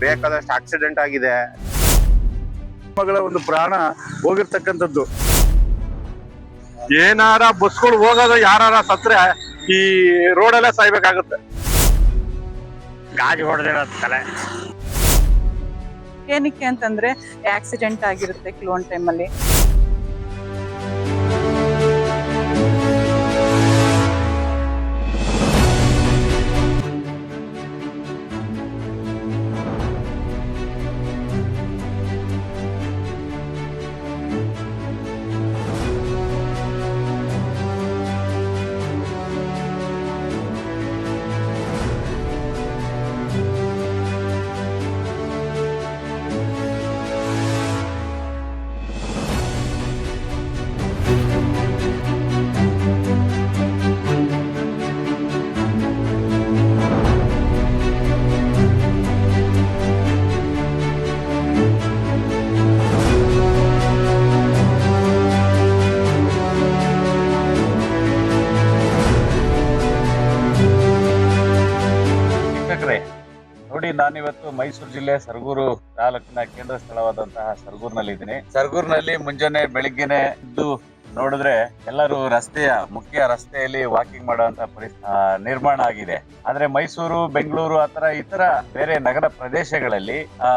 ಬೇಕಾದಷ್ಟು ಆಕ್ಸಿಡೆಂಟ್ ಆಗಿದೆ. ಮಗಳ ಒಂದು ಪ್ರಾಣ ಹೋಗಿರ್ತಕ್ಕಂಥದ್ದು. ಏನಾರ ಬಸ್ಗಳು ಹೋಗೋದು ಯಾರ ಸತ್ರೆ ಈ ರೋಡಲ್ಲೇ ಸಾಯ್ಬೇಕಾಗುತ್ತೆ. ಗಾಜು ಹೊಡೆದಿರೋದು ತಲೆ. ಏನಕ್ಕೆ ಅಂತಂದ್ರೆ ಆಕ್ಸಿಡೆಂಟ್ ಆಗಿರುತ್ತೆ ಕೆಲವೊಂದು ಟೈಮಲ್ಲಿ ವೀಕ್ಷಕರೇ ನೋಡಿ ನಾನಿವತ್ತು ಮೈಸೂರು ಜಿಲ್ಲೆ ಸರ್ಗೂರು ತಾಲೂಕಿನ ಕೇಂದ್ರ ಸ್ಥಳವಾದಂತಹ ಸರಗೂರಿನಲ್ಲಿದ್ದೀನಿ. ಸರ್ಗೂರ್ನಲ್ಲಿ ಮುಂಜಾನೆ ಬೆಳಿಗ್ಗೆನೆ ಇದ್ದು ನೋಡಿದ್ರೆ ಎಲ್ಲರೂ ರಸ್ತೆಯ ಮುಖ್ಯ ರಸ್ತೆಯಲ್ಲಿ ವಾಕಿಂಗ್ ಮಾಡುವಂತ ನಿರ್ಮಾಣ ಆಗಿದೆ. ಆದ್ರೆ ಮೈಸೂರು, ಬೆಂಗಳೂರು ಆತರ ಇತರ ಬೇರೆ ನಗರ ಪ್ರದೇಶಗಳಲ್ಲಿ, ಆ,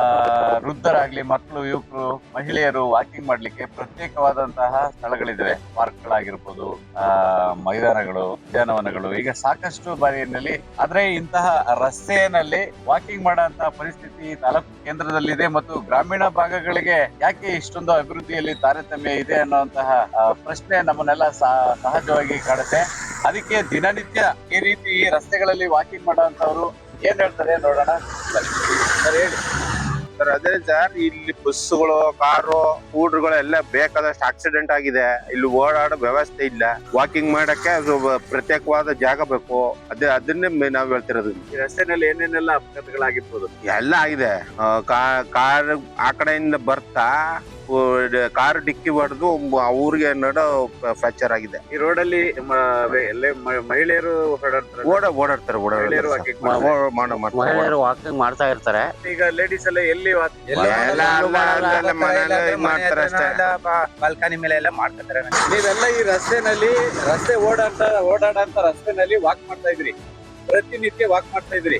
ವೃದ್ಧರಾಗ್ಲಿ ಮಕ್ಕಳು, ಯುವಕರು, ಮಹಿಳೆಯರು ವಾಕಿಂಗ್ ಮಾಡ್ಲಿಕ್ಕೆ ಪ್ರತ್ಯೇಕವಾದಂತಹ ಸ್ಥಳಗಳಿವೆ ಪಾರ್ಕ್ಗಳಾಗಿರ್ಬೋದು, ಆ, ಮೈದಾನಗಳು, ಉದ್ಯಾನವನಗಳು. ಈಗ ಸಾಕಷ್ಟು ಬಾರಿಯಲ್ಲಿ ಆದ್ರೆ ಇಂತಹ ರಸ್ತೆಯಲ್ಲಿ ವಾಕಿಂಗ್ ಮಾಡುವಂತಹ ಪರಿಸ್ಥಿತಿ ತಾಲೂಕು ಕೇಂದ್ರದಲ್ಲಿದೆ ಮತ್ತು ಗ್ರಾಮೀಣ ಭಾಗಗಳಿಗೆ ಯಾಕೆ ಇಷ್ಟೊಂದು ಅಭಿವೃದ್ಧಿಯಲ್ಲಿ ತಾರತಮ್ಯ ಇದೆ ಅನ್ನುವಂತಹ ಪ್ರಶ್ನೆ ನಮ್ಮನ್ನೆಲ್ಲ ಸಹ- ಸಹಜವಾಗಿ ಕಾಡುತ್ತೆ. ಅದಕ್ಕೆ ದಿನನಿತ್ಯ ಈ ರೀತಿ ರಸ್ತೆಗಳಲ್ಲಿ ವಾಕಿಂಗ್ ಮಾಡುವಂತವ್ರು ಏನ್ ಹೇಳ್ತಾರೆ ನೋಡೋಣ. ಸರ್. ಹೇಳಿ. ಸರ್ ಅದೇ ಸರ್ ಇಲ್ಲಿ ಬಸ್ಸುಗಳು ಕಾರು ಸ್ಕೂಟರ್ಗಳು ಎಲ್ಲ ಬೇಕಾದಷ್ಟು ಆಕ್ಸಿಡೆಂಟ್ ಆಗಿದೆ. ಇಲ್ಲಿ ಓಡಾಡೋ ವ್ಯವಸ್ಥೆ ಇಲ್ಲ. ವಾಕಿಂಗ್ ಮಾಡಕ್ಕೆ ಅದು ಪ್ರತ್ಯೇಕವಾದ ಜಾಗ ಬೇಕು. ಅದೇ ಅದನ್ನೇ ನಾವು ಹೇಳ್ತಿರೋದು ಈ ರಸ್ತೆನಲ್ಲಿ ಏನೇನೆಲ್ಲ ಅಪಘಾತಗಳಾಗಿರ್ಬೋದು? ಎಲ್ಲ ಆಗಿದೆ. ಕಾರ್ ಆ ಕಡೆಯಿಂದ ಬರ್ತಾ ಕಾರ್ ಡಿಕ್ಕಿ ಹೊಡೆದು ಊರಿಗೆ ನಡೋ ಫ್ರಾಕ್ಚರ್ ಆಗಿದೆ. ಈ ರೋಡ್ ಅಲ್ಲಿ ಮಹಿಳೆಯರು ಓಡಾಡ್ತಾರೆ. ಓಡ ಓಡಾಡ್ತಾರೆ ಮಹಿಳೆಯರು ವಾಕಿಂಗ್ ಮಾಡ್ತಾ ಇರ್ತಾರೆ. ಈಗ ಲೇಡೀಸ್ ಎಲ್ಲ ಎಲ್ಲಿ ಮಾಡ್ತಾರೆ ಅಷ್ಟೇ. ಬಾಲ್ಕನಿ ಮೇಲೆ ಎಲ್ಲ ಮಾಡ್ತಾರೆ ನೀವೆಲ್ಲ ಈ ರಸ್ತೆನಲ್ಲಿ ರಸ್ತೆ ಓಡಾಡ್ತಾ ಓಡಾಡಂತ ರಸ್ತೆನಲ್ಲಿ ವಾಕ್ ಮಾಡ್ತಾ ಇದ್ರಿ. ಪ್ರತಿನಿತ್ಯ ವಾಕ್ ಮಾಡ್ತಾ ಇದ್ರಿ.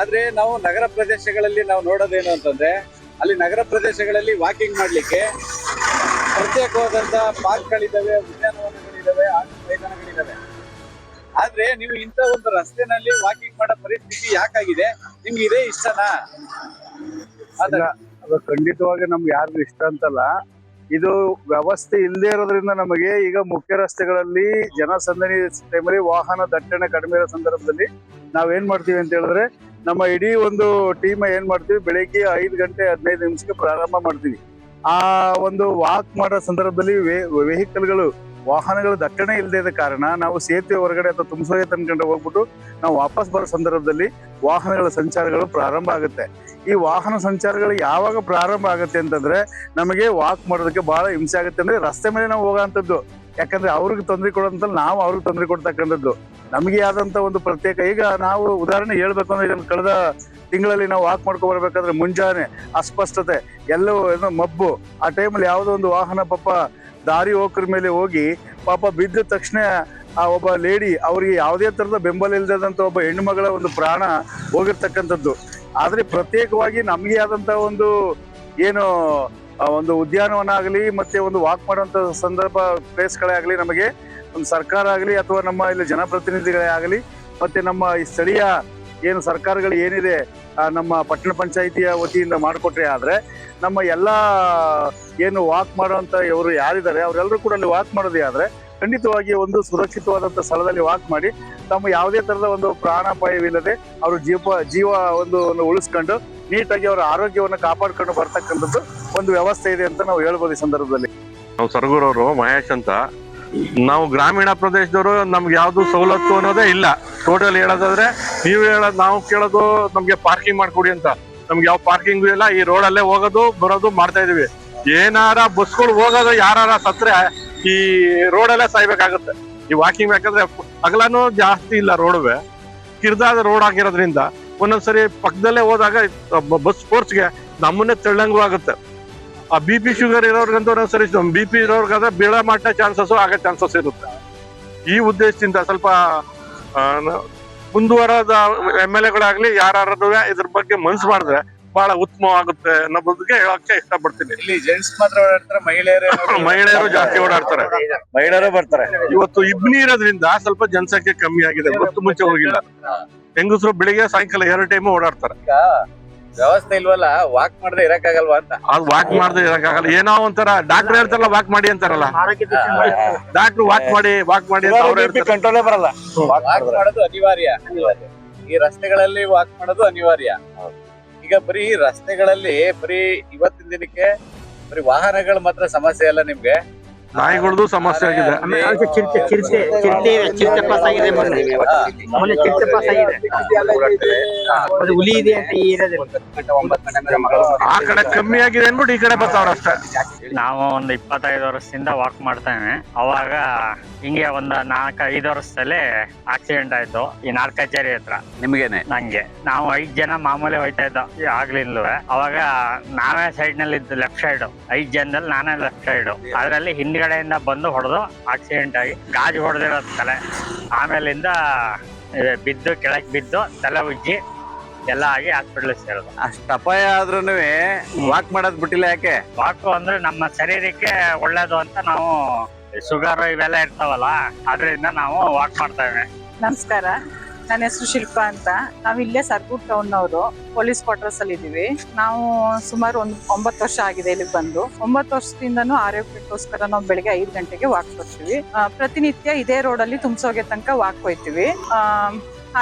ಆದ್ರೆ ನಾವು ನಗರ ಪ್ರದೇಶಗಳಲ್ಲಿ ನಾವು ನೋಡೋದೇನು ಅಂತಂದ್ರೆ ಅಲ್ಲಿ ನಗರ ಪ್ರದೇಶಗಳಲ್ಲಿ ವಾಕಿಂಗ್ ಮಾಡ್ಲಿಕ್ಕೆ ಪ್ರತ್ಯೇಕವಾದಂತಹ ಪಾರ್ಕ್ಗಳಿದಾವೆ ಉದ್ಯಾನವನಗಳಿದ್ದಾವೆ ಆಟ ಮೈದಾನಗಳಿದ್ದಾವೆ. ಆದ್ರೆ ನೀವು ಇಂಥ ಒಂದು ರಸ್ತೆನಲ್ಲಿ ವಾಕಿಂಗ್ ಮಾಡೋ ಪರಿಸ್ಥಿತಿ ಯಾಕಾಗಿದೆ? ನಿಮ್ಗೆ ಇದೇ ಇಷ್ಟನಾ? ಅದು ಖಂಡಿತವಾಗಿ ನಮ್ಗೆ ಯಾರಿಗೂ ಇಷ್ಟ ಅಂತಲ್ಲ. ಇದು ವ್ಯವಸ್ಥೆ ಇಲ್ಲದೆ ಇರೋದ್ರಿಂದ ನಮಗೆ ಈಗ ಮುಖ್ಯ ರಸ್ತೆಗಳಲ್ಲಿ ಜನಸಂದಣಿ ಟೈಮಲ್ಲಿ ವಾಹನ ದಟ್ಟಣೆ ಕಡಿಮೆ ಇರೋ ಸಂದರ್ಭದಲ್ಲಿ ನಾವೇನ್ ಮಾಡ್ತೀವಿ ಅಂತ ಹೇಳಿದ್ರೆ ನಮ್ಮ ಇಡೀ ಒಂದು ಟೀಮ್ ಏನ್ ಮಾಡ್ತೀವಿ? ಬೆಳಿಗ್ಗೆ ಐದು ಗಂಟೆ ಹದಿನೈದು ನಿಮಿಷಕ್ಕೆ ಪ್ರಾರಂಭ ಮಾಡ್ತೀವಿ. ಆ ಒಂದು ವಾಕ್ ಮಾಡೋ ಸಂದರ್ಭದಲ್ಲಿ ವೆಹಿಕಲ್ಗಳು ವಾಹನಗಳು ದಟ್ಟಣೆ ಇಲ್ಲದೆ ಇದ್ದ ಕಾರಣ ನಾವು ಸೇತುವೆ ಹೊರಗಡೆ ಅಥವಾ ತುಮಸೂರಿಗೆ ತನ್ಕೊಂಡು ಹೋಗ್ಬಿಟ್ಟು ನಾವು ವಾಪಸ್ ಬರೋ ಸಂದರ್ಭದಲ್ಲಿ ವಾಹನಗಳ ಸಂಚಾರಗಳು ಪ್ರಾರಂಭ ಆಗುತ್ತೆ. ಈ ವಾಹನ ಸಂಚಾರಗಳು ಯಾವಾಗ ಪ್ರಾರಂಭ ಆಗುತ್ತೆ ಅಂತಂದ್ರೆ ನಮಗೆ ವಾಕ್ ಮಾಡೋದಕ್ಕೆ ಬಹಳ ಹಿಂಸೆ ಆಗುತ್ತೆ. ಅಂದ್ರೆ ರಸ್ತೆ ಮೇಲೆ ನಾವು ಹೋಗೋಂಥದ್ದು ಯಾಕಂದ್ರೆ ಅವ್ರಿಗೆ ತೊಂದರೆ ಕೊಡೋಂತ ನಾವು ಅವ್ರಿಗೆ ತೊಂದರೆ ಕೊಡ್ತಕ್ಕಂಥದ್ದು. ನಮಗೆ ಆದಂತ ಒಂದು ಪ್ರತ್ಯೇಕ. ಈಗ ನಾವು ಉದಾಹರಣೆ ಹೇಳ್ಬೇಕು ಅಂದ್ರೆ ಇದನ್ನು ಕಳೆದ ತಿಂಗಳಲ್ಲಿ ನಾವು ವಾಕ್ ಬರ್ಬೇಕಾದ್ರೆ ಮುಂಜಾನೆ ಅಸ್ಪಷ್ಟತೆ, ಎಲ್ಲವೂ ಏನೋ ಮಬ್ಬು. ಆ ಟೈಮಲ್ಲಿ ಯಾವುದೋ ಒಂದು ವಾಹನ ಪಾಪ ದಾರಿ ಹೋಕರ ಮೇಲೆ ಹೋಗಿ ಪಾಪ ಬಿದ್ದ ತಕ್ಷಣ ಆ ಒಬ್ಬ ಲೇಡಿ ಅವರಿಗೆ ಯಾವುದೇ ಥರದ ಬೆಂಬಲ ಇಲ್ಲದಂತ ಒಬ್ಬ ಹೆಣ್ಣು ಮಗಳ ಒಂದು ಪ್ರಾಣ ಹೋಗಿರ್ತಕ್ಕಂಥದ್ದು. ಆದರೆ ಪ್ರತ್ಯೇಕವಾಗಿ ನಮಗೆ ಆದಂಥ ಒಂದು ಏನು ಒಂದು ಉದ್ಯಾನವನ ಆಗಲಿ ಮತ್ತೆ ಒಂದು ವಾಕ್ ಮಾಡುವಂಥ ಸಂದರ್ಭ ಪ್ಲೇಸ್ಗಳೇ ಆಗಲಿ ನಮಗೆ ಒಂದು ಸರ್ಕಾರ ಆಗಲಿ ಅಥವಾ ನಮ್ಮ ಇಲ್ಲಿ ಜನಪ್ರತಿನಿಧಿಗಳೇ ಆಗಲಿ, ಮತ್ತೆ ನಮ್ಮ ಈ ಸ್ಥಳೀಯ ಏನು ಸರ್ಕಾರಗಳು ಏನಿದೆ ನಮ್ಮ ಪಟ್ಟಣ ಪಂಚಾಯಿತಿಯ ವತಿಯಿಂದ ಮಾಡಿಕೊಟ್ರೆ ಆದರೆ, ನಮ್ಮ ಎಲ್ಲ ಏನು ವಾಕ್ ಮಾಡುವಂತ ಇವರು ಯಾರಿದ್ದಾರೆ, ಅವರೆಲ್ಲರೂ ಕೂಡ ಅಲ್ಲಿ ವಾಕ್ ಮಾಡೋದೇ ಆದರೆ, ಖಂಡಿತವಾಗಿ ಒಂದು ಸುರಕ್ಷಿತವಾದಂತ ಸ್ಥಳದಲ್ಲಿ ವಾಕ್ ಮಾಡಿ, ತಮ್ಮ ಯಾವುದೇ ತರದ ಒಂದು ಪ್ರಾಣಾಪಾಯವಿಲ್ಲದೆ ಅವರು ಜೀವ ಜೀವ ಒಂದು ಒಂದು ಉಳಿಸ್ಕೊಂಡು ನೀಟಾಗಿ ಅವರ ಆರೋಗ್ಯವನ್ನು ಕಾಪಾಡ್ಕೊಂಡು ಬರ್ತಕ್ಕಂಥದ್ದು ಒಂದು ವ್ಯವಸ್ಥೆ ಇದೆ ಅಂತ ನಾವು ಹೇಳ್ಬೋದು ಈ ಸಂದರ್ಭದಲ್ಲಿ. ನಾವು ಸರಗೂರವರು ಮಹೇಶ್ ಅಂತ. ನಾವು ಗ್ರಾಮೀಣ ಪ್ರದೇಶದವರು ನಮ್ಗೆ ಯಾವ್ದು ಸವಲತ್ತು ಅನ್ನೋದೇ ಇಲ್ಲ. ಟೋಟಲ್ ಹೇಳೋದಾದ್ರೆ ನೀವು ಹೇಳೋದು ನಾವು ಕೇಳೋದು ನಮ್ಗೆ ಪಾರ್ಕಿಂಗ್ ಮಾಡ್ಕೊಡಿ ಅಂತ. ನಮ್ಗೆ ಯಾವ ಪಾರ್ಕಿಂಗ್ ಇಲ್ಲ ಈ ರೋಡಲ್ಲೇ ಹೋಗೋದು ಬರೋದು ಮಾಡ್ತಾ ಇದೀವಿ. ಏನಾರ ಬಸ್ಗಳು ಹೋಗೋದು ಯಾರ ಸತ್ರೆ ಈ ರೋಡಲ್ಲೇ ಸಾಯ್ಬೇಕಾಗುತ್ತೆ. ಈ ವಾಕಿಂಗ್ ಬೇಕಾದ್ರೆ ಅಗಲಾನು ಜಾಸ್ತಿ ಇಲ್ಲ ರೋಡುವೆ ಕಿರ್ದಾದ ರೋಡ್ ಆಗಿರೋದ್ರಿಂದ ಒಂದೊಂದ್ಸರಿ ಪಕ್ಕದಲ್ಲೇ ಹೋದಾಗ ಬಸ್ ಸ್ಪೋರ್ಟ್ಸ್ಗೆ ನಮ್ಮನ್ನೇ ತಳ್ಳಂಗೂ ಆಗುತ್ತೆ. ಆ ಬಿ ಪಿ ಶುಗರ್ ಇರೋರ್ಗಂತೂ ಒಂದೊಂದ್ಸರಿ ಬಿ ಪಿ ಇರೋರ್ಗಾದ್ರೆ ಬೀಳ ಮಟ್ಟ ಚಾನ್ಸಸ್ ಆಗೋ ಚಾನ್ಸಸ್ ಇರುತ್ತೆ. ಈ ಉದ್ದೇಶದಿಂದ ಸ್ವಲ್ಪ ಮುಂದುವರೆದ ಎಂ ಎಲ್ ಎಗಳಾಗ್ಲಿ ಯಾರು ಇದ್ರ ಬಗ್ಗೆ ಮನ್ಸು ಮಾಡಿದ್ರೆ ಬಹಳ ಉತ್ತಮವಾಗುತ್ತೆ ಅನ್ನೋದಕ್ಕೆ ಹೇಳಕ್ಕೆ ಇಷ್ಟಪಡ್ತೀನಿ. ಇಲ್ಲಿ ಜೆಂಟ್ಸ್ ಮಾತ್ರ ಓಡಾಡ್ತಾರೆ ಮಹಿಳೆಯರು ಮಹಿಳೆಯರು ಜಾಸ್ತಿ ಓಡಾಡ್ತಾರೆ. ಮಹಿಳೆಯರು ಬರ್ತಾರೆ. ಇವತ್ತು ಇಬ್ನಿ ಇರೋದ್ರಿಂದ ಸ್ವಲ್ಪ ಜನಸಂಖ್ಯೆ ಕಮ್ಮಿ ಆಗಿದೆ. ಗೊತ್ತು ಮುಂಚೆ ಹೋಗಿಲ್ಲ. ಹೆಂಗಸರು ಬೆಳಿಗ್ಗೆ ಸಾಯಂಕಾಲ ಎರಡು ಟೈಮ್ ಓಡಾಡ್ತಾರೆ. ವ್ಯವಸ್ಥೆ ಇಲ್ವಲ್ಲ ವಾಕ್ ಮಾಡದೆ ಇರಕ್ಕಾಗಲ್ವಾ ಅಂತ. ಅದು ವಾಕ್ ಮಾಡದೆ ಇರಕ್ಕಾಗಲ್ಲ. ಏನೋ ಒಂಥರ ಡಾಕ್ಟರ್ ಹೇಳ್ತಾರಲ್ಲ ವಾಕ್ ಮಾಡಿ ಅಂತಾರಲ್ಲ. ಡಾಕ್ಟರ್ ವಾಕ್ ಮಾಡಿ ವಾಕ್ ಮಾಡಿ ಅಂತ ಅವ್ರು ಹೇಳ್ತಾರೆ. ಕಂಟ್ರೋಲೇ ಬರಲ್ಲ. ವಾಕ್ ಮಾಡೋದು ಅನಿವಾರ್ಯ. ಈ ರಸ್ತೆಗಳಲ್ಲಿ ವಾಕ್ ಮಾಡೋದು ಅನಿವಾರ್ಯ. ಈಗ ಬರೀ ರಸ್ತೆಗಳಲ್ಲಿ ಬರೀ ಇವತ್ತಿನ ದಿನಕ್ಕೆ ಬರೀ ವಾಹನಗಳು ಮಾತ್ರ ಸಮಸ್ಯೆ ಅಲ್ಲ ನಿಮ್ಗೆ? ನಾಯಿಗಳದ್ದು ಸಮಸ್ಯೆ ಆಗಿದೆ. ಚಿರತೆ ಚಿರತೆ ಚಿರತೆ ಚಿರತೆ ಪಾಸ್ ಆಗಿದೆ ಮೊನ್ನೆ. ಮೊನ್ನೆ ಚಿರತೆ ಪಾಸ್ ಆಗಿದೆ ಅದು ಹುಲಿ ಇದೆ ಅಂತ ಈ ಆ ಕಡೆ ಕಮ್ಮಿ ಆಗಿದೆ ಅನ್ಬಿಟ್ಟು ಈ ಕಡೆ ಬರ್ತಾವ್ರ ಅಷ್ಟೇ. ನಾವು ಒಂದು ಇಪ್ಪತ್ತೈದು ವರ್ಷದಿಂದ ವಾಕ್ ಮಾಡ್ತೇವೆ ಅವಾಗ ಹಿಂಗೆ ಒಂದು ನಾಲ್ಕೈದು ಐದು ವರ್ಷದಲ್ಲಿ ಆಕ್ಸಿಡೆಂಟ್ ಆಯ್ತು ಈ ನಾಲ್ಕು ಕಚೇರಿ ಹತ್ರ. ನಿಮ್ಗೇನೆ? ನಂಗೆ. ನಾವು ಐದ್ ಜನ ಮಾಮೂಲಿ ಹೋಯ್ತಾ ಇದ್ದೋ ಆಗ್ಲಿಲ್ಲ ಅವಾಗ ನಾವೇ ಸೈಡ್ನಲ್ಲಿ ಇದ್ದು ಲೆಫ್ಟ್ ಸೈಡ್ ಐದ್ ಜನದಲ್ಲಿ ನಾನೇ ಲೆಫ್ಟ್ ಸೈಡ್ ಅದ್ರಲ್ಲಿ ಹಿಂದ್ಗಡೆಯಿಂದ ಬಂದು ಹೊಡೆದು ಆಕ್ಸಿಡೆಂಟ್ ಆಗಿ ಗಾಜು ಹೊಡೆದಿರೋದು ತಲೆ ಆಮೇಲಿಂದ ಬಿದ್ದು ಕೆಳಗೆ ಬಿದ್ದು ತಲೆ ಉಜ್ಜಿ ಎಲ್ಲ ಆಗಿ ಹಾಸ್ಪಿಟಲ್ ಸೇರಿದು. ಅಷ್ಟು ಅಪಾಯ ಆದ್ರೂ ವಾಕ್ ಮಾಡೋದ್ ಬಿಟ್ಟಿಲ್ಲ ಯಾಕೆ? ವಾಕು ಅಂದ್ರೆ ನಮ್ಮ ಶರೀರಕ್ಕೆ ಒಳ್ಳೇದು ಅಂತ ನಾವು ಶುಗರ್ ಇವೆಲ್ಲ ಇರ್ತಾವಲ್ಲ ಅದರಿಂದ ನಾವು ವಾಕ್ ಮಾಡ್ತೇವೆ ನಮಸ್ಕಾರ. ನನ್ನ ಹೆಸರು ಶಿಲ್ಪಾ ಅಂತ. ನಾವು ಇಲ್ಲೇ ಸರ್ಗೂರ್ ಟೌನ್ ಅವರು ಪೊಲೀಸ್ ಕ್ವಾರ್ಟರ್ಸ್ ಅಲ್ಲಿ ಇದೀವಿ. ನಾವು ಸುಮಾರು ಒಂದು ಒಂಬತ್ತು ವರ್ಷ ಆಗಿದೆ ಇಲ್ಲಿಗೆ ಬಂದು. ಒಂಬತ್ತು ವರ್ಷದಿಂದನೂ ಆರೋಗ್ಯಕ್ಕೋಸ್ಕರ ನಾವು ಬೆಳಿಗ್ಗೆ ಐದು ಗಂಟೆಗೆ ವಾಕ್ ಬರ್ತೀವಿ ಪ್ರತಿನಿತ್ಯ ಇದೇ ರೋಡಲ್ಲಿ ತುಂಬಿಸೋಗೆ ತನಕ ವಾಕ್ ಹೋಯ್ತೀವಿ.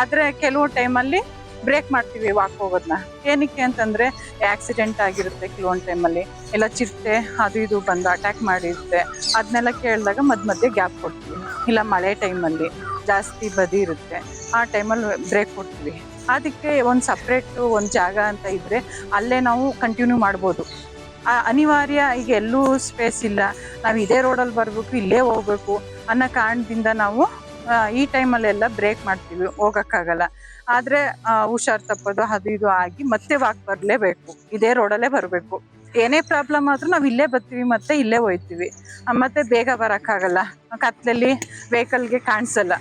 ಆದ್ರೆ ಕೆಲವು ಟೈಮಲ್ಲಿ ಬ್ರೇಕ್ ಮಾಡ್ತೀವಿ ವಾಕ್ ಹೋಗೋದನ್ನ ಏನಕ್ಕೆ ಅಂತಂದ್ರೆ ಆಕ್ಸಿಡೆಂಟ್ ಆಗಿರುತ್ತೆ ಕೆಲವೊಂದು ಟೈಮಲ್ಲಿ ಎಲ್ಲ ಚಿರತೆ, ಅದು ಇದು ಬಂದು ಅಟ್ಯಾಕ್ ಮಾಡಿರುತ್ತೆ. ಅದನ್ನೆಲ್ಲ ಕೇಳಿದಾಗ ಮಧ್ಯ ಮಧ್ಯೆ ಗ್ಯಾಪ್ ಕೊಡ್ತೀವಿ. ಇಲ್ಲ ಮಳೆ ಟೈಮಲ್ಲಿ ಜಾಸ್ತಿ ಬದಿ ಇರುತ್ತೆ. ಆ ಟೈಮಲ್ಲಿ ಬ್ರೇಕ್ ಕೊಡ್ತೀವಿ. ಅದಕ್ಕೆ ಒಂದು ಸಪ್ರೇಟು ಒಂದು ಜಾಗ ಅಂತ ಇದ್ದರೆ ಅಲ್ಲೇ ನಾವು ಕಂಟಿನ್ಯೂ ಮಾಡ್ಬೋದು. ಆ ಅನಿವಾರ್ಯ ಈಗ ಎಲ್ಲೂ ಸ್ಪೇಸ್ ಇಲ್ಲ. ನಾವು ಇದೇ ರೋಡಲ್ಲಿ ಬರಬೇಕು, ಇಲ್ಲೇ ಹೋಗ್ಬೇಕು ಅನ್ನೋ ಕಾರಣದಿಂದ ನಾವು ಈ ಟೈಮಲ್ಲೆಲ್ಲ ಬ್ರೇಕ್ ಮಾಡ್ತೀವಿ. ಹೋಗೋಕ್ಕಾಗಲ್ಲ. ಆದರೆ ಹುಷಾರು ತಪ್ಪೋದು, ಅದು ಇದು ಆಗಿ ಮತ್ತೆ ವಾಕ್ ಬರಲೇಬೇಕು. ಇದೇ ರೋಡಲ್ಲೇ ಬರಬೇಕು. ಏನೇ ಪ್ರಾಬ್ಲಮ್ ಆದರೂ ನಾವು ಇಲ್ಲೇ ಬರ್ತೀವಿ, ಮತ್ತೆ ಇಲ್ಲೇ ಹೋಯ್ತೀವಿ. ಮತ್ತೆ ಬೇಗ ಬರೋಕ್ಕಾಗಲ್ಲ. ಕತ್ಲಲ್ಲಿ ವೆಹಿಕಲ್ಗೆ ಕಾಣಿಸಲ್ಲ.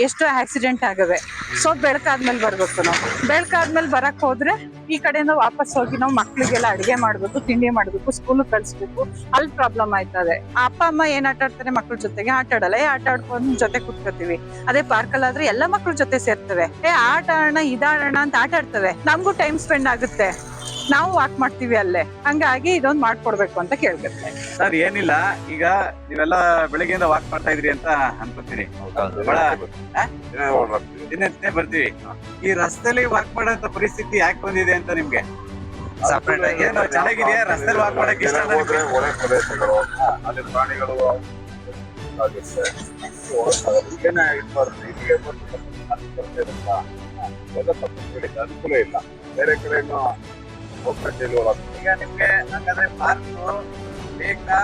ಎಷ್ಟು ಆಕ್ಸಿಡೆಂಟ್ ಆಗವೆ. ಸೊ ಬೆಳಕಾದ್ಮೇಲೆ ಬರ್ಬೇಕು ನಾವು. ಬೆಳಕಾದ್ಮೇಲೆ ಬರಕ್ ಹೋದ್ರೆ ಈ ಕಡೆಯಿಂದ ವಾಪಸ್ ಹೋಗಿ ನಾವು ಮಕ್ಳಿಗೆಲ್ಲ ಅಡಿಗೆ ಮಾಡ್ಬೇಕು, ತಿಂಡಿ ಮಾಡ್ಬೇಕು ಸ್ಕೂಲ್ ಕಳಿಸ್ಬೇಕು. ಅಲ್ಲಿ ಪ್ರಾಬ್ಲಮ್ ಆಯ್ತದೆ. ಅಪ್ಪ, ಅಮ್ಮ ಏನ್ ಆಟ ಆಡ್ತಾರೆ ಮಕ್ಳ ಜೊತೆಗೆ? ಆಟ ಆಡಲ್ಲ. ಏ, ಆಟ ಆಡ್ಕೊಂಡು ಜೊತೆ ಕುತ್ಕೋತೀವಿ. ಅದೇ ಪಾರ್ಕಲ್ ಆದ್ರೆ ಎಲ್ಲ ಮಕ್ಳ ಜೊತೆ ಸೇರ್ತವೆ. ಏ, ಆಟ ಆಡೋಣ, ಇದಾಡೋಣ ಅಂತ ಆಟ ಆಡ್ತವೆ. ನಮಗೂ ಟೈಮ್ ಸ್ಪೆಂಡ್ ಆಗುತ್ತೆ. ನಾವು ವಾಕ್ ಮಾಡ್ತೀವಿ ಅಲ್ಲೇ. ಹಂಗಾಗಿ ಇದೊಂದು ಮಾಡ್ಕೊಡ್ಬೇಕು ಅಂತ ಕೇಳ್ಬೇಕು. ಸರ್ ಏನಿಲ್ಲ. ಈಗ ನೀವೆಲ್ಲ ಬೆಳಗ್ಗೆಯಿಂದ ವಾಕ್ ಮಾಡ್ತಾ ಇದ್ರಿ ಅಂತ ಅನ್ಕೋತೀನಿ. ಬಹಳ ಆ? ಬರ್ತೀವಿ. ಈ ರಸ್ತೆಲಿ ವಾಕ್ ಮಾಡೋಂಥ ಪರಿಸ್ಥಿತಿ ಯಾಕೆ ಬಂದಿದೆ ಅಂತ ನಿಮ್ಗೆ? ಸಪ್ರೇಟ್ ಆಗಿ ಏನು ಚೆನ್ನಾಗಿದೆಯಾ? ರಸ್ತೆಲಿ ವಾಕ್ ಮಾಡಕ್ ಇಷ್ಟ ಹೋದ್ರೆ ಒಳ್ಳೆ ಪ್ರದೇಶಗಳು ಅಲ್ಲಿ ಪ್ರಾಣಿಗಳು ಆಗುತ್ತೆ. ಈಗೇನೆ ಇರ್ಬಾರ್ದು ಇಲ್ಲಿಗೆ ಬಂದು ಬರ್ತಿರಲ್ಲ. ಎಲ್ಲ ತಪ್ಪಿಸ್ಬಿಡಿ, ಅನುಕೂಲ ಇಲ್ಲ. ಬೇರೆ ಕಡೆನೂ ಈಗ ನಿಮ್ಗೆ ಹಂಗಾದ್ರೆ ಪಾರ್ಕ್ ಬೇಕಾ?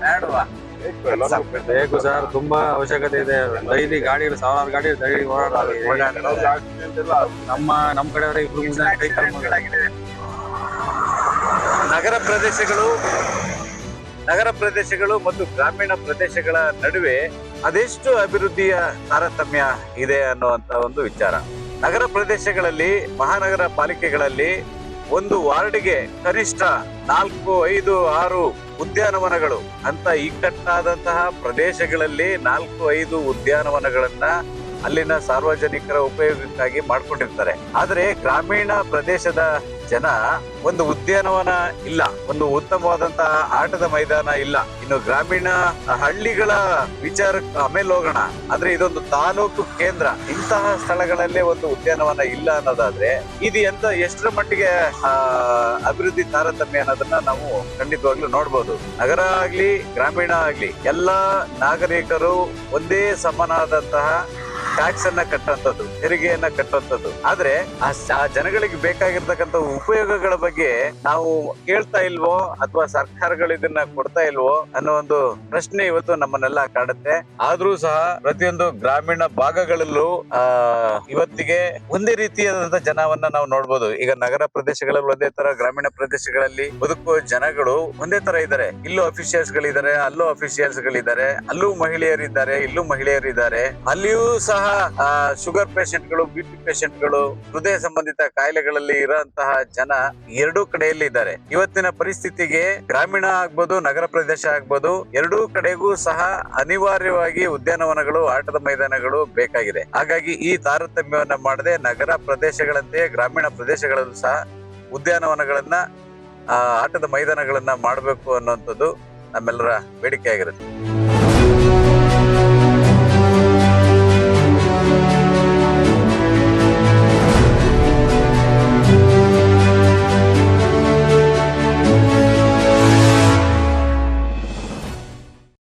ಬೇಡವಾ? ಬೇಕು, ಎಲ್ಲರೂ ಬೇಕು. ಬೇಕು ಸರ್ ತುಂಬಾ ಅವಶ್ಯಕತೆ ಇದೆ. ಡೈಲಿ ಗಾಡಿಗಳು ಸಾವಿರಾರು ಗಾಡಿ ಡೈಲಿ ನಮ್ಮ ನಮ್ಮ ನಮ್ ಕಡೆ ಇಬ್ರು ಮೂರ್ ಕೈ ಕಾಲ್ ಮುರ್ದು- ನಗರ ಪ್ರದೇಶಗಳು ನಗರ ಪ್ರದೇಶಗಳು ಮತ್ತು ಗ್ರಾಮೀಣ ಪ್ರದೇಶಗಳ ನಡುವೆ ಅದೆಷ್ಟು ಅಭಿವೃದ್ಧಿಯ ತಾರತಮ್ಯ ಇದೆ ಅನ್ನುವಂತ ಒಂದು ವಿಚಾರ. ನಗರ ಪ್ರದೇಶಗಳಲ್ಲಿ ಮಹಾನಗರ ಪಾಲಿಕೆಗಳಲ್ಲಿ ಒಂದು ವಾರ್ಡ್ಗೆ ಕನಿಷ್ಠ ನಾಲ್ಕು, ಐದು, ಆರು ಉದ್ಯಾನವನಗಳು ಅಂತ ಇಕ್ಕಟ್ಟಾದಂತಹ ಪ್ರದೇಶಗಳಲ್ಲಿ ನಾಲ್ಕು, ಐದು ಉದ್ಯಾನವನಗಳನ್ನ ಅಲ್ಲಿನ ಸಾರ್ವಜನಿಕರ ಉಪಯೋಗಕ್ಕಾಗಿ ಮಾಡ್ಕೊಂಡಿರ್ತಾರೆ. ಆದರೆ ಗ್ರಾಮೀಣ ಪ್ರದೇಶದ ಜನ ಒಂದು ಉದ್ಯಾನವನ ಇಲ್ಲ, ಒಂದು ಉತ್ತಮವಾದಂತಹ ಆಟದ ಮೈದಾನ ಇಲ್ಲ. ಇನ್ನು ಗ್ರಾಮೀಣ ಹಳ್ಳಿಗಳ ವಿಚಾರಕ್ಕೆ ಆಮೇಲೆ ಹೋಗೋಣ. ಆದ್ರೆ ಇದೊಂದು ತಾಲೂಕು ಕೇಂದ್ರ. ಇಂತಹ ಸ್ಥಳಗಳಲ್ಲೇ ಒಂದು ಉದ್ಯಾನವನ ಇಲ್ಲ ಅನ್ನೋದಾದ್ರೆ ಇದು ಎಂತ ಎಷ್ಟರ ಮಟ್ಟಿಗೆ ಅಭಿವೃದ್ಧಿ ತಾರತಮ್ಯ ಅನ್ನೋದನ್ನ ನಾವು ಖಂಡಿತವಾಗ್ಲೂ ನೋಡ್ಬೋದು. ನಗರ ಆಗ್ಲಿ, ಗ್ರಾಮೀಣ ಆಗ್ಲಿ, ಎಲ್ಲಾ ನಾಗರಿಕರು ಒಂದೇ ಸಮನಾದಂತಹ ಟ್ಯಾಕ್ಸ್ ಅನ್ನ ಕಟ್ಟುವಂಥದ್ದು, ತೆರಿಗೆಯನ್ನ ಕಟ್ಟುವಂಥದ್ದು. ಆದ್ರೆ ಆ ಜನಗಳಿಗೆ ಬೇಕಾಗಿರ್ತಕ್ಕಂಥ ಉಪಯೋಗಗಳ ಬಗ್ಗೆ ನಾವು ಕೇಳ್ತಾ ಇಲ್ವೋ, ಅಥವಾ ಸರ್ಕಾರಗಳು ಇದನ್ನ ಕೊಡ್ತಾ ಇಲ್ವೋ ಅನ್ನೋ ಒಂದು ಪ್ರಶ್ನೆ ಇವತ್ತು ನಮ್ಮನ್ನೆಲ್ಲ ಕಾಡುತ್ತೆ. ಆದ್ರೂ ಸಹ ಪ್ರತಿಯೊಂದು ಗ್ರಾಮೀಣ ಭಾಗಗಳಲ್ಲೂ, ಆ, ಇವತ್ತಿಗೆ ಒಂದೇ ರೀತಿಯಾದಂತ ಜನವನ್ನ ನಾವು ನೋಡ್ಬೋದು. ಈಗ ನಗರ ಪ್ರದೇಶಗಳಲ್ಲಿ ಒಂದೇ ತರ, ಗ್ರಾಮೀಣ ಪ್ರದೇಶಗಳಲ್ಲಿ ಬದುಕುವ ಜನಗಳು ಒಂದೇ ತರ ಇದ್ದಾರೆ. ಇಲ್ಲೂ ಅಫಿಷಿಯಲ್ಸ್ ಗಳಿದ್ದಾರೆ, ಅಲ್ಲೂ ಅಫಿಷಿಯಲ್ಸ್ ಗಳಿದ್ದಾರೆ, ಅಲ್ಲೂ ಮಹಿಳೆಯರಿದ್ದಾರೆ, ಇಲ್ಲೂ ಮಹಿಳೆಯರಿದ್ದಾರೆ. ಅಲ್ಲಿಯೂ ಸಹ ಶುಗರ್ ಪೇಷಂಟ್ಗಳು ಬಿ ಪಿ ಪೇಷಂಟ್ಗಳು, ಹೃದಯ ಸಂಬಂಧಿತ ಕಾಯಿಲೆಗಳಲ್ಲಿ ಇರುವಂತಹ ಜನ ಎರಡೂ ಕಡೆಯಲ್ಲಿ ಇದ್ದಾರೆ ಇವತ್ತಿನ ಪರಿಸ್ಥಿತಿಗೆ ಗ್ರಾಮೀಣ ಆಗ್ಬೋದು, ನಗರ ಪ್ರದೇಶ ಆಗ್ಬೋದು, ಎರಡೂ ಕಡೆಗೂ ಸಹ ಅನಿವಾರ್ಯವಾಗಿ ಉದ್ಯಾನವನಗಳು, ಆಟದ ಮೈದಾನಗಳು ಬೇಕಾಗಿದೆ. ಹಾಗಾಗಿ ಈ ತಾರತಮ್ಯವನ್ನ ಮಾಡದೆ ನಗರ ಪ್ರದೇಶಗಳಂತೆಯೇ ಗ್ರಾಮೀಣ ಪ್ರದೇಶಗಳಲ್ಲೂ ಸಹ ಉದ್ಯಾನವನಗಳನ್ನ ಆಟದ ಮೈದಾನಗಳನ್ನ ಮಾಡಬೇಕು ಅನ್ನುವಂಥದ್ದು ನಮ್ಮೆಲ್ಲರ ಬೇಡಿಕೆ ಆಗಿರುತ್ತೆ